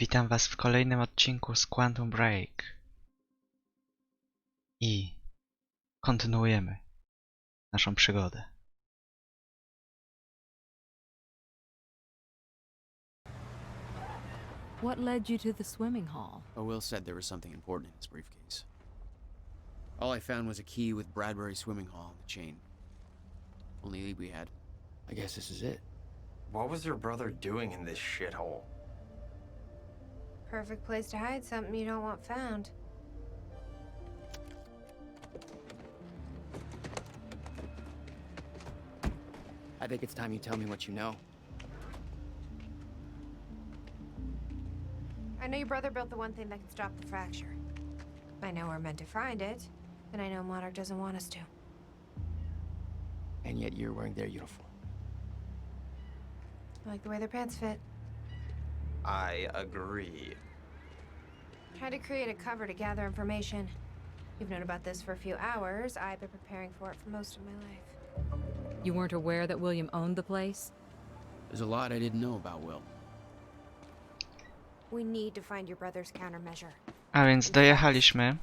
Witam Was w kolejnym odcinku z Quantum Break. I kontynuujemy naszą przygodę. What led you to the swimming hall? Oh, Will said there was something important in his briefcase. All I found was a key with Bradbury Swimming Hall on the chain. Only lead we had. I guess this is it. What was your brother doing in this shithole? Perfect place to hide something you don't want found. I think it's time you tell me what you know. I know your brother built the one thing that can stop the fracture. I know we're meant to find it, and I know Monarch doesn't want us to. And yet you're wearing their uniform. I like the way their pants fit. I agree. Tried to create a cover to gather information. You've known about this for a few hours. I've been preparing for it for most of my life. You weren't aware that William owned the place? There's a lot I didn't know about Will. We need to find your brother's countermeasure. A więc dojechaliśmy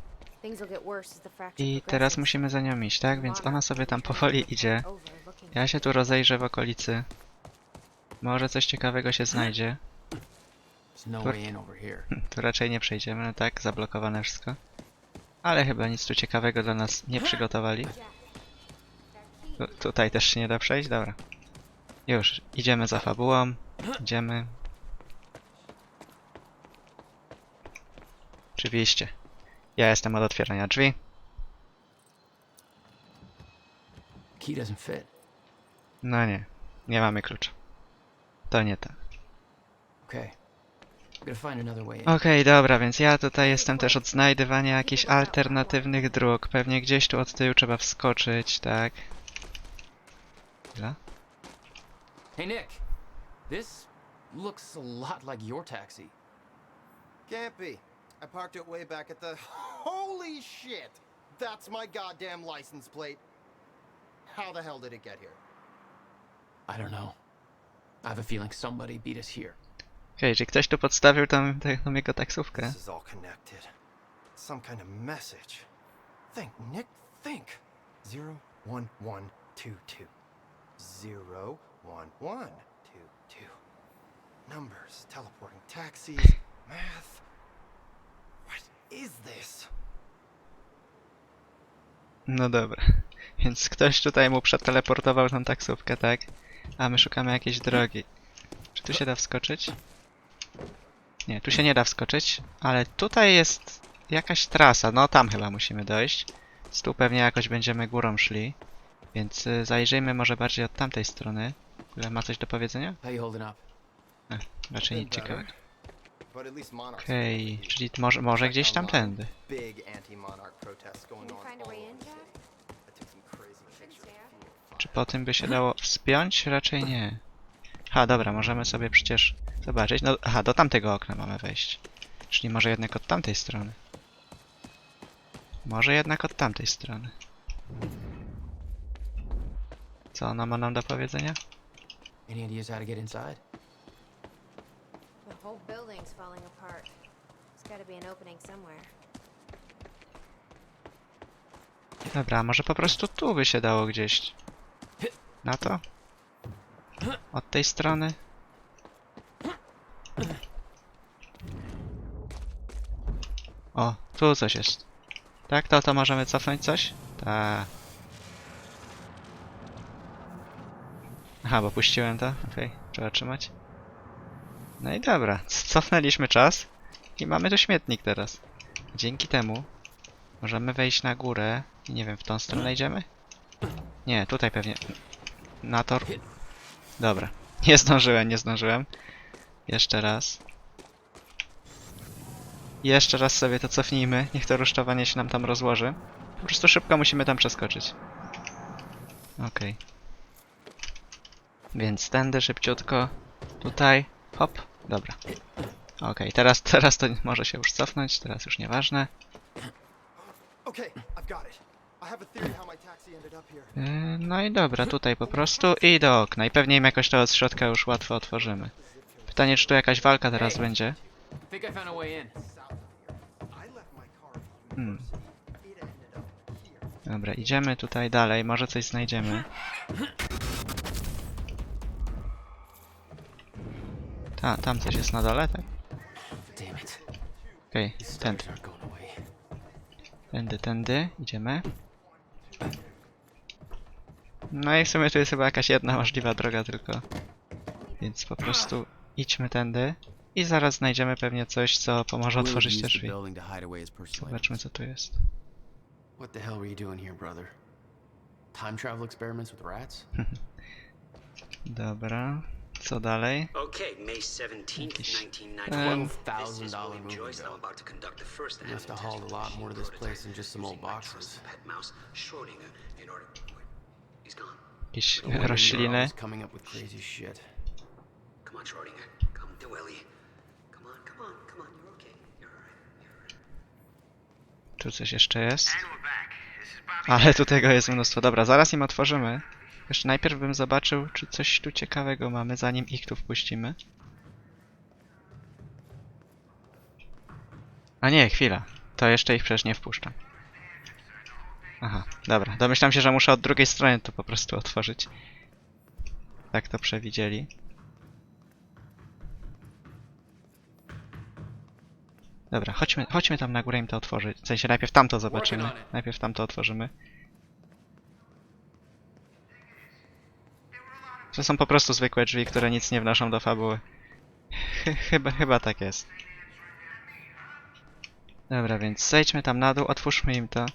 i teraz musimy za nią iść, tak? Więc ona sobie tam powoli idzie. Ja się tu rozejrzę w okolicy. Może coś ciekawego się znajdzie. There's no Tur- way in over here. Tu raczej nie przejdziemy, no tak? Zablokowane wszystko. Ale chyba nic tu ciekawego dla nas nie przygotowali. Tu, tutaj też się nie da przejść? Dobra. Już, idziemy za fabułą. Idziemy. Oczywiście. Ja jestem od otwierania drzwi. No nie, nie mamy klucza. To nie to. Okay. Gotta find another way in. Okej, dobra, więc ja tutaj jestem też od znajdywania jakichś alternatywnych dróg. Pewnie gdzieś tu od tyłu trzeba wskoczyć, tak? Chwila. Hey, Nick. This looks a lot like your taxi. Can't be. I parked it way back at the. Holy shit! That's my goddamn license plate. How the hell did it get here? I don't know. I have a feeling somebody beat us here. Okej, czy ktoś tu podstawił tam, tą jego taksówkę? This is all connected. Some kind of message. Think, Nick, think. Zero, one, one, two, two. Zero, one, one, two, two. Numbers, teleporting taxis, math. What is this? No dobra. Więc ktoś tutaj mu przeteleportował tą taksówkę, tak? A my szukamy jakiejś drogi. Czy tu się da wskoczyć? Nie, tu się nie da wskoczyć, ale tutaj jest jakaś trasa. No tam chyba musimy dojść. Więc tu pewnie jakoś będziemy górą szli. Więc y, zajrzyjmy może bardziej od tamtej strony. W ogóle ma coś do powiedzenia? How you holding up? Raczej nic ciekawego. But at least Monarch's Okej, czyli może, może gdzieś tamtędy. Big anti-monarch protests going Can you on. find a way all in, over. Jack? I took some crazy pictures. stand. Czy po tym by się dało wspiąć? Raczej nie. Ha, dobra, możemy sobie przecież zobaczyć. No, aha, do tamtego okna mamy wejść. Czyli może jednak od tamtej strony. Może jednak od tamtej strony. Co ona ma nam do powiedzenia? Any ideas how to get inside? The whole building's falling apart. There's gotta be an opening somewhere. Dobra, może po prostu tu by się dało gdzieś. Na to? Od tej strony? O, tu coś jest. Tak, to to możemy cofnąć coś? Tak. Aha, bo puściłem to. Okej, trzeba trzymać. No i dobra, cofnęliśmy czas i mamy tu śmietnik teraz. Dzięki temu możemy wejść na górę i nie wiem, w tą stronę idziemy? Nie, tutaj pewnie. Na tor. Dobra. Nie zdążyłem, nie zdążyłem. Jeszcze raz. Jeszcze raz sobie to cofnijmy. Niech to rusztowanie się nam tam rozłoży. Po prostu szybko musimy tam przeskoczyć. Okej. Więc tędy szybciutko. Tutaj. Hop. Dobra. Okej, teraz, teraz to może się już cofnąć. Teraz już nieważne. Okay. Yy, No i dobra, tutaj po prostu i do okna. I pewnie im jakoś to od środka już łatwo otworzymy. Pytanie, czy tu jakaś walka teraz będzie? Hmm. Dobra, idziemy tutaj dalej, może coś znajdziemy. Ta, tam coś jest na dole, tak? Okej, These tędy, tędy, tędy, idziemy. No i w sumie tu jest chyba jakaś jedna możliwa droga tylko. Więc po prostu idźmy tędy i zaraz znajdziemy pewnie coś, co pomoże otworzyć te drzwi. Zobaczmy co tu jest. What the hell were you doing here, brother? Time travel experiments with rats? Dobra, co dalej? Okay, May 17th, Jakiś, 1991. $12,000 This is William movie Joyce. bill. I'm about to conduct the first You must animal have hauled test a lot machine more to this prototype place than just some old using my boxes. trusted pet mouse, Schrodinger, in order. Wait, he's gone. Jakieś wonder you're rośliny. always coming up with crazy shit. Come on, Schrodinger. Come to Willie. Come on, come on, come on. You're okay. You're alright. You're alright. Tu coś jeszcze jest. Ale tu tego jest mnóstwo. Dobra, zaraz im otworzymy. Jeszcze najpierw bym zobaczył, czy coś tu ciekawego mamy, zanim ich tu wpuścimy. A nie, chwila. To jeszcze ich przecież nie wpuszczam. Aha, dobra. Domyślam się, że muszę od drugiej strony to po prostu otworzyć. Tak to przewidzieli. Dobra, chodźmy, chodźmy tam na górę im to otworzyć. W sensie najpierw tamto zobaczymy. on it. Najpierw tamto otworzymy. To są po prostu zwykłe drzwi, które nic nie wnoszą do fabuły. Ch- chyba, chyba tak jest. Dobra, więc zejdźmy tam na dół, otwórzmy im to.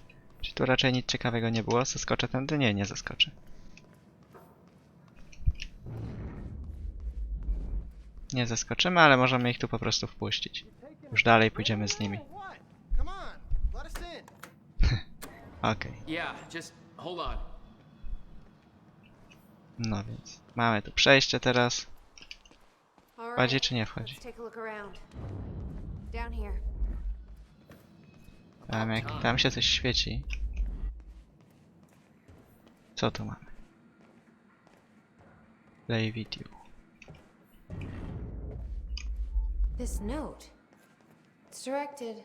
Czy tu raczej nic ciekawego nie było? Zaskoczę tędy? Nie, nie zaskoczę. Nie zaskoczymy, ale możemy ich tu po prostu wpuścić. Już dalej pójdziemy z nimi. Okej, on. no więc mamy tu przejście teraz. Wchodzi czy nie wchodzi? Tam, jak, tam się coś świeci. Co tu mamy? Play video. This note. It's directed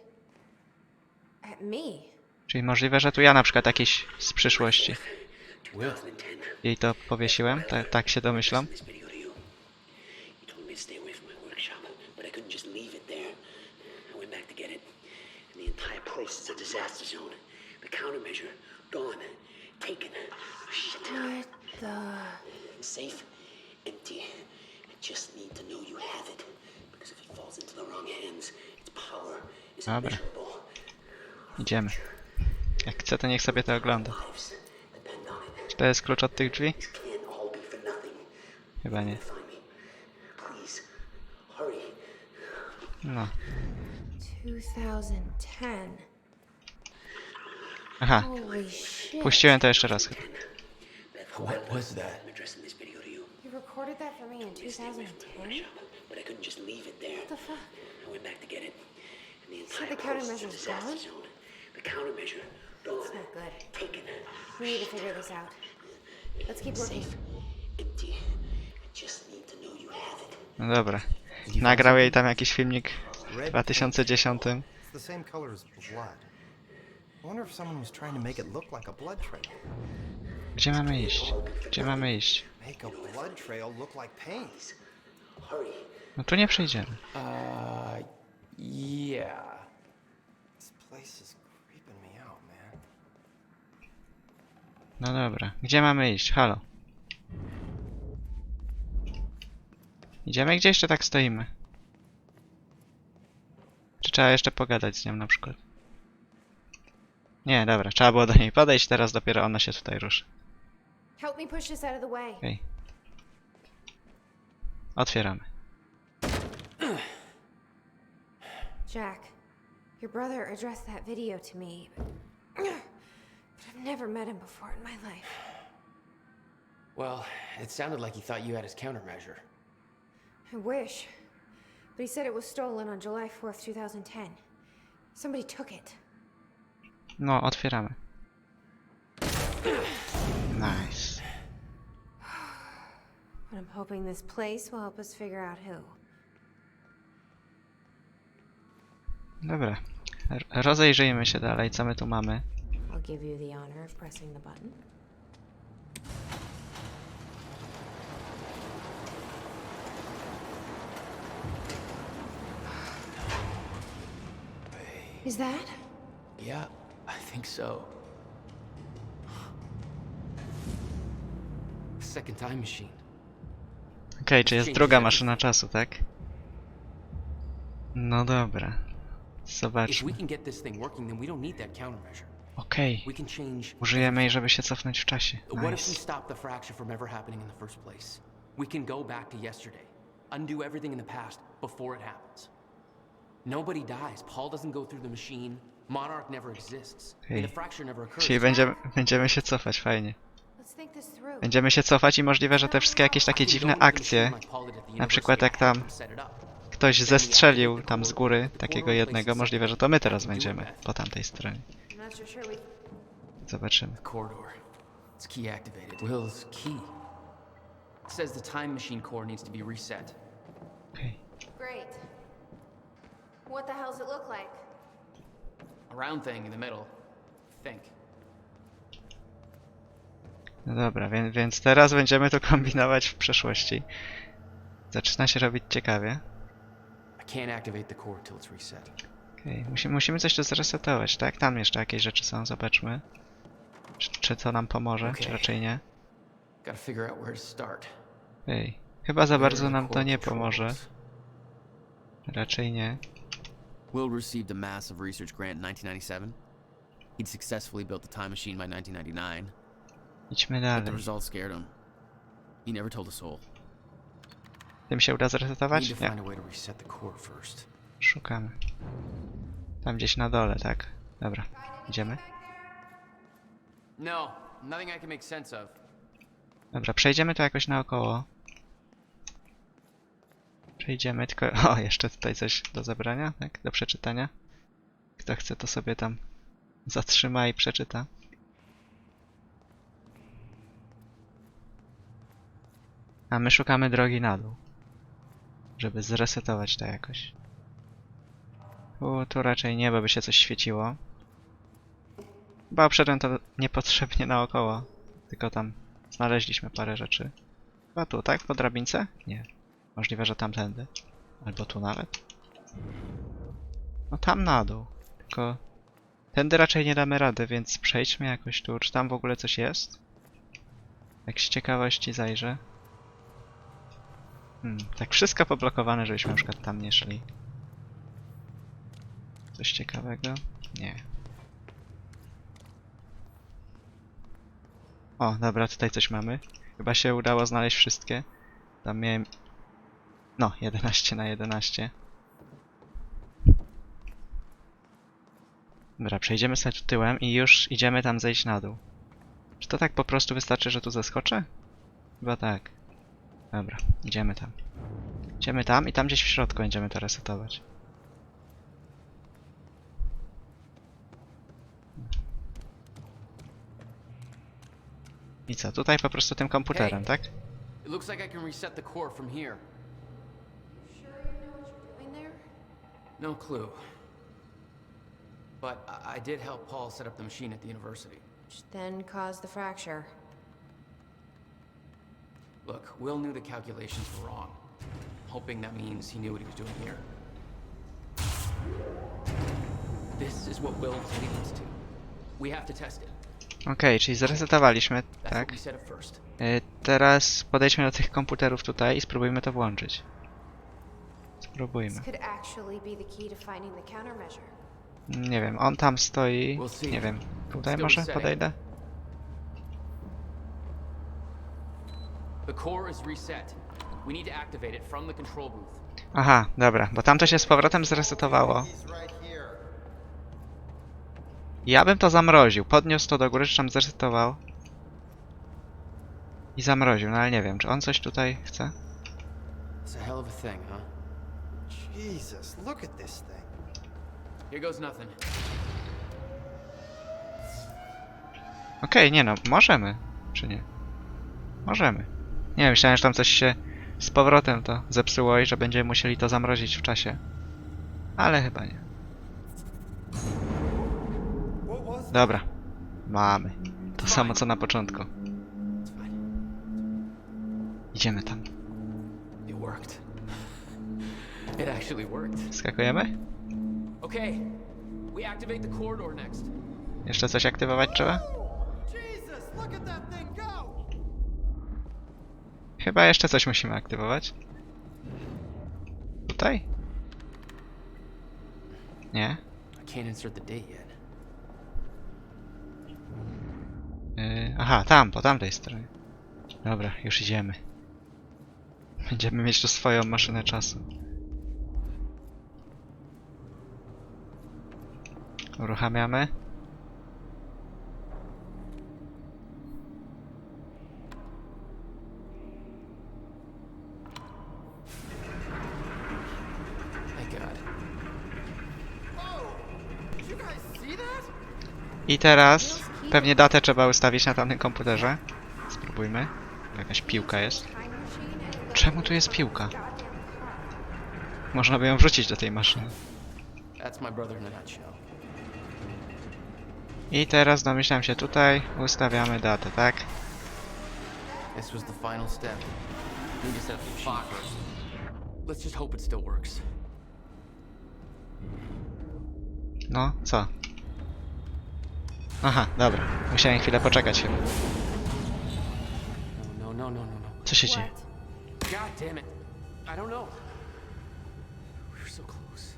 at me. Czyli możliwe, że tu ja na przykład jakiś z przyszłości. 2010. Jej to powiesiłem? Tak, tak się domyślam. Just need to know you have it. Because if it falls into the wrong hands, Dobra. Idziemy. Jak chce, to niech sobie to ogląda. Czy to jest klucz od tych drzwi? Chyba nie. No. 2010. Aha, puściłem to jeszcze raz chyba. What was that? You recorded that for me in 2010? But I couldn't just leave it there. What the fuck? Went back to get it. And the entire the is gone? zone. The countermeasure, It's gone, not good. taken, We need to figure this out. Let's keep looking. safe, empty. I just need to know you have it. No dobra. Nagrał jej tam jakiś filmik w Red 2010. It's the same color as blood. I wonder if someone was trying to make it look like a blood trail. Gdzie mamy iść? Gdzie mamy iść? Make a blood trail look like pain. Hurry. No tu nie przejdziemy. Uh, yeah. This place is creeping me out, man. No dobra. Gdzie mamy iść? Halo. Idziemy gdzieś, czy tak stoimy? Czy trzeba jeszcze pogadać z nią na przykład? Nie, dobra. Trzeba było do niej podejść, teraz dopiero ona się tutaj ruszy. Help me push this out of the way. Okej. Otwieramy. Jack, your brother addressed that video to me, but, but I've never met him before in my life. Well, it sounded like he thought you had his countermeasure. I wish. But he said it was stolen on July 4th, 2010. Somebody took it. No, otwieramy. Nice. But I'm hoping this place will help us figure out who. Dobra. R- rozejrzyjmy się dalej, co my tu mamy. I'll give you the honor of pressing the button. Is that? Yeah, I think so. Second time machine. Okej, czy jest druga maszyna czasu, tak? No dobra. Zobaczmy. Okej. Użyjemy jej, żeby się cofnąć w czasie. What if we Nice. stop the fracture from ever happening in the first place? We can go back to yesterday, undo everything in the past before it happens. Nobody dies. Paul doesn't go through the machine. Monarch never exists. Okej. the fracture never occurs. Czyli będziemy, będziemy się cofać, fajnie. Let's think this through. Będziemy się cofać i możliwe, że te wszystkie jakieś takie dziwne akcje, na przykład jak tam ktoś zestrzelił tam z góry takiego jednego, możliwe, że to my teraz będziemy po tamtej stronie. Zobaczymy. The corridor. It's key activated. Will's key. It says the time machine core needs to be reset. Okej. Great. What the hell's it look like? A round thing in the middle. Think. No dobra, więc, więc teraz będziemy to kombinować w przeszłości. Zaczyna się robić ciekawie. Can't activate the core till it's reset. Okej, musimy, musimy coś tu zresetować, tak? Tam jeszcze jakieś rzeczy są, zobaczmy. Czy, czy to nam pomoże, czy Okej. raczej nie? Gotta figure out where to start. Ej, chyba za bardzo nam to nie pomoże. Raczej nie. Will received a massive research grant in 1997. He'd successfully built the time machine by 1999, Idźmy but the dalej. results scared him. He never told a soul. Tym się uda zresetować? Nie. Szukamy. Tam gdzieś na dole, tak. Dobra, idziemy. No. Dobra, przejdziemy to jakoś naokoło. Przejdziemy, tylko... O, jeszcze tutaj coś do zebrania, tak? Do przeczytania. Kto chce, to sobie tam zatrzyma i przeczyta. A my szukamy drogi na dół. Żeby zresetować to jakoś. U, tu raczej nie, bo by się coś świeciło. Chyba obszedłem to niepotrzebnie naokoło. Tylko tam znaleźliśmy parę rzeczy. Chyba tu, tak? Po drabince? Nie. Możliwe, że tamtędy. Albo tu nawet. No tam na dół. Tylko... Tędy raczej nie damy rady, więc przejdźmy jakoś tu. Czy tam w ogóle coś jest? Jak z ciekawości zajrzę. Hmm, tak wszystko poblokowane, żebyśmy na przykład tam nie szli. Coś ciekawego? Nie. O, dobra, tutaj coś mamy. Chyba się udało znaleźć wszystkie. Tam miałem... No, 11 na 11. Dobra, przejdziemy sobie tu tyłem i już idziemy tam zejść na dół. Czy to tak po prostu wystarczy, że tu zeskoczę? Chyba tak. Dobra, idziemy tam. Idziemy tam i tam gdzieś w środku będziemy to resetować. I co, tutaj po prostu tym komputerem, tak? It looks like I can reset the core from here. No clue. But I, I did help Paul set up the machine at the university. Which then caused the fracture. Look, Will knew the calculations were wrong. Hoping that means he knew what he was doing here. This is what Will us to. We have to test it. Okej, czyli zresetowaliśmy, That's tak? what we set up first. Y, Teraz podejdźmy do tych komputerów tutaj i spróbujmy to włączyć. Spróbujmy. This could actually be the key to finding the countermeasure. Nie wiem, on tam stoi. Nie wiem, tutaj może podejdę? The core is reset. We need to activate it from the control booth. Aha, dobra, bo tamto się z powrotem zresetowało. Ja bym to zamroził. Podniósł to do góry, czy tam zresetował. I zamroził, no ale nie wiem, czy on coś tutaj chce? It's a hell of a thing, huh? Jesus, look at this thing. Here goes nothing. Okej, nie no, możemy. Czy nie? Możemy. Nie, myślałem, że tam coś się z powrotem to zepsuło i że będziemy musieli to zamrozić w czasie. Ale chyba nie. Dobra. Mamy. To samo co na początku. Idziemy tam. Skakujemy? Jeszcze coś aktywować trzeba? Jesus, look at that thing go! Chyba jeszcze coś musimy aktywować. Tutaj? Nie? Yy, aha, tam, po tamtej stronie. Dobra, już idziemy. Będziemy mieć tu swoją maszynę czasu. Uruchamiamy. I teraz pewnie datę trzeba ustawić na tamtym komputerze. Spróbujmy. Jakaś piłka jest. Czemu tu jest piłka? Można by ją wrzucić do tej maszyny. I teraz domyślam się tutaj, ustawiamy datę, tak? This was the final step. Need to set up the machine first. Let's just hope it still works. No, co? Aha, dobra. Musiałem chwilę poczekać chyba. No, no, no, no, no, no. Co się dzieje? God damn it. I don't know. We were so close.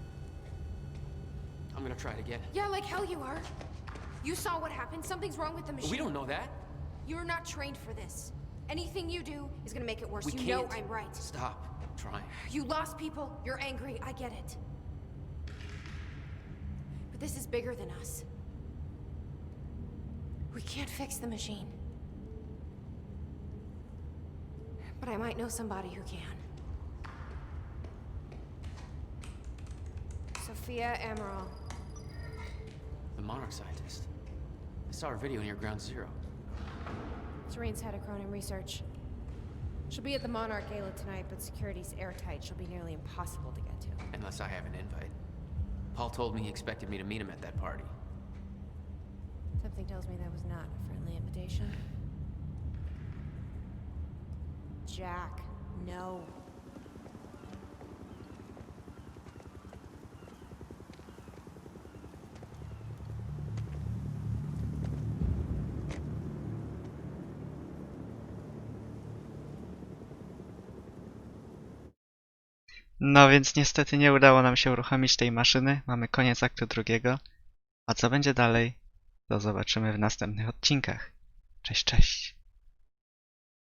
I'm gonna try it again. Yeah, like hell you are. You saw what happened. Something's wrong with the machine. We don't know that. You're not trained for this. Anything you do is gonna make it worse. We you can't. know I'm right. Stop trying. You lost people. You're angry. I get it. But this is bigger than us. We can't fix the machine. But I might know somebody who can. Sophia Amaral. The Monarch scientist. I saw her video near Ground Zero. Serene's head of Cronin Research. She'll be at the Monarch Gala tonight, but security's airtight. She'll be nearly impossible to get to. Unless I have an invite. Paul told me he expected me to meet him at that party. Something tells me that was not a friendly invitation. Jack, no. No więc niestety nie udało nam się uruchomić tej maszyny. Mamy koniec aktu drugiego. A co będzie dalej? To zobaczymy w następnych odcinkach. Cześć, cześć.